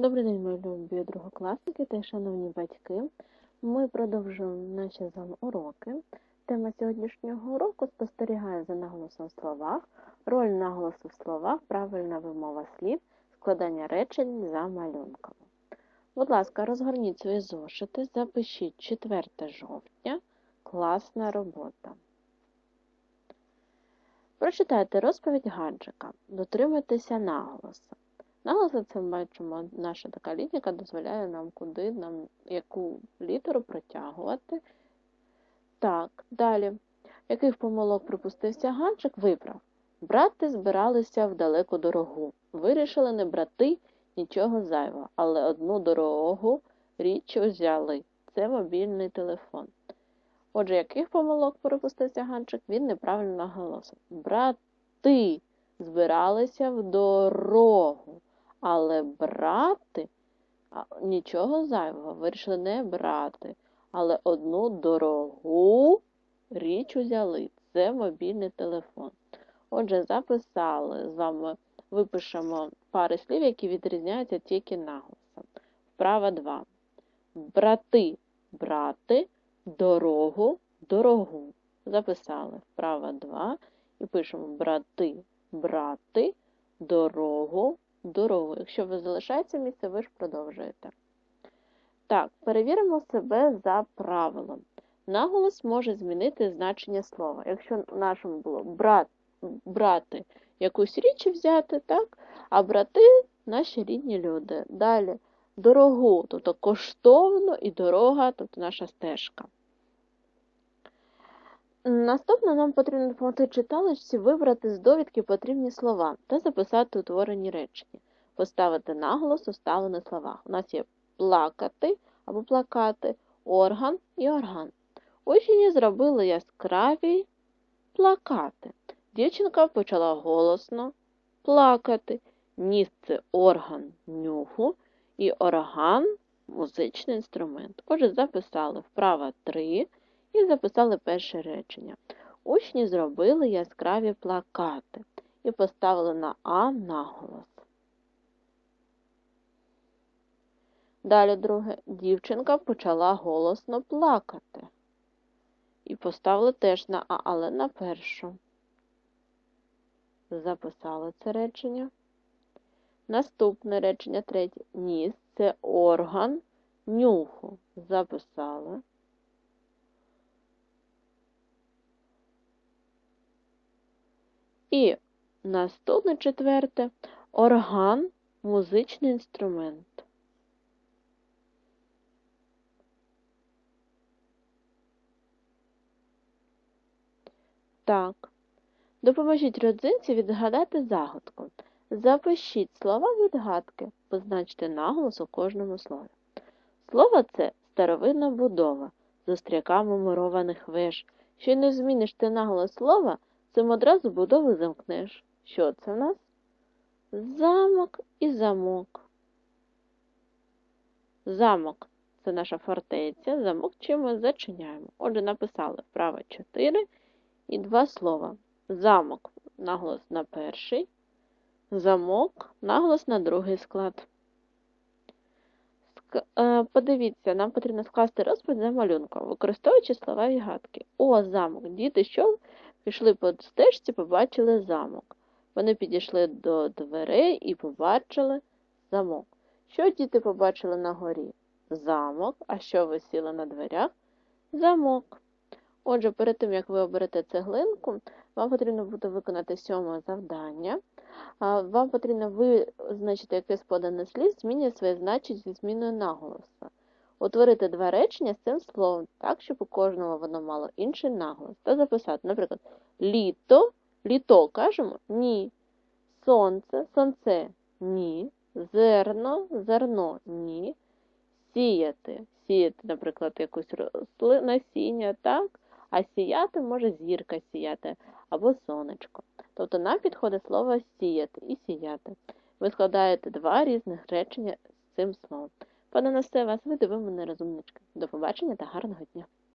Добрий день, мої любі другокласники та шановні батьки. Ми продовжуємо наші з вами уроки. Тема сьогоднішнього уроку спостерігає за наголосом в словах, роль наголосу в словах, правильна вимова слів, складання речень за малюнками. Будь ласка, розгорніть свої зошити, запишіть 4 жовтня. Класна робота. Прочитайте розповідь гаджика. Дотримуйтеся наголосу. Наголоси це ми бачимо, наша така лінія, яка дозволяє нам куди нам яку літеру протягувати. Так, далі. Яких помилок припустився Ганчик, виправ. Брати збиралися в далеку дорогу. Вирішили не брати нічого зайвого, але одну дорогу річ взяли. Це мобільний телефон. Отже, яких помилок припустився Ганчик, він неправильно наголосив. Брати збиралися в дорогу. Але брати нічого зайвого, вирішили не брати. Але одну дорогу річ узяли. Це мобільний телефон. Отже, записали з вами, випишемо пари слів, які відрізняються тільки наголосом. Вправа 2. Брати брати, дорогу, дорогу. Записали вправа 2 і пишемо брати брати, дорогу, дорогу. Якщо ви залишаєте місце, ви ж продовжуєте. Так, перевіримо себе за правилом. Наголос може змінити значення слова. Якщо в нашому було брат, брати якусь річ взяти, так? а брати наші рідні люди. Далі дорогу, тобто коштовно і дорога, тобто наша стежка. Наступно нам потрібно допомогти читалочці вибрати з довідки потрібні слова та записати утворені речення, поставити наголос у вставлених словах. У нас є плакати або плакати, орган і орган. Учні зробили яскраві плакати. Дівчинка почала голосно плакати. Ніс це орган нюху і орган музичний інструмент. Отже, записали вправа 3 і записали перше речення. Учні зробили яскраві плакати і поставили на А наголос. Далі друге. Дівчинка почала голосно плакати. І поставили теж на А, але на першу. Записали це речення. Наступне речення третє. Ніс це орган нюху. Записали. І наступне четверте орган музичний інструмент. Так, допоможіть родзинці відгадати загадку. Запишіть слова відгадки, позначте наголос у кожному слові. Слово це старовинна будова з остряками мурованих веж. Що не зміниш ти наголос слова, Цим одразу будови замкнеш. Що це в нас? Замок і замок. Замок це наша фортеця, замок чим ми зачиняємо. Отже, написали вправо 4 і два слова. Замок наголос на перший, замок наголос на другий склад. Е, подивіться, нам потрібно скласти розповідь за малюнком, використовуючи слова і гадки. О, замок! Діти, що Пішли по стежці, побачили замок. Вони підійшли до дверей і побачили замок. Що діти побачили на горі? Замок, а що висіло на дверях? Замок. Отже, перед тим, як ви оберете цеглинку, вам потрібно буде виконати сьоме завдання. Вам потрібно визначити якесь подане слід, змінює своє значення зі зміною наголосу. Утворити два речення з цим словом, так, щоб у кожного воно мало інший наголос. Та записати, наприклад, літо, літо кажемо ні. Сонце, сонце ні. Зерно, зерно ні. Сіяти. Сіяти, наприклад, якусь насіння, так? А сіяти може зірка сіяти або сонечко. Тобто нам підходить слово сіяти і сіяти. Ви складаєте два різних речення з цим словом. Пане Насте, вас, ви диви мене розумничка. До побачення та гарного дня!